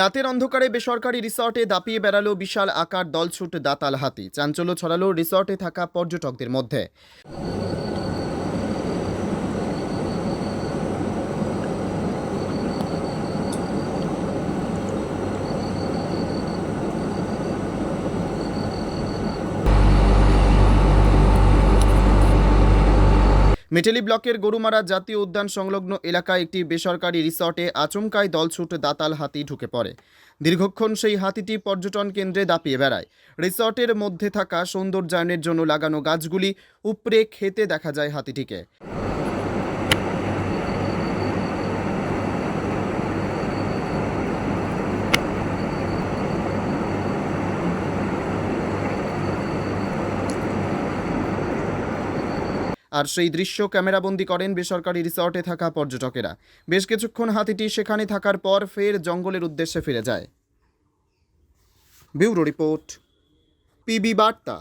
রাতের অন্ধকারে বেসরকারি রিসর্টে দাপিয়ে বেড়ালো বিশাল আকার দলছুট দাতাল হাতি। চাঞ্চল্য ছড়ালো রিসর্টে থাকা পর্যটকদের মধ্যে। মেটেলি ব্লকের গরুমারা জাতীয় উদ্যান সংলগ্ন এলাকায় একটি বেসরকারি রিসর্টে আচমকায় দলছুট দাতাল হাতি ঢুকে পড়ে। দীর্ঘক্ষণ সেই হাতিটি পর্যটন কেন্দ্রে দাপিয়ে বেড়ায়। রিসর্টের মধ্যে থাকা সৌন্দর্যায়নের জন্য লাগানো গাছগুলি উপড়ে খেতে দেখা যায় হাতিটিকে। আর সেই দৃশ্য ক্যামেরাবন্দি করেন বেসরকারি রিসর্টে থাকা পর্যটকেরা। বেশ কিছুক্ষণ হাতিটি সেখানে থাকার পর ফের জঙ্গলের উদ্দেশ্যে ফিরে যায়। ব্যুরো রিপোর্ট, পিবি বার্তা।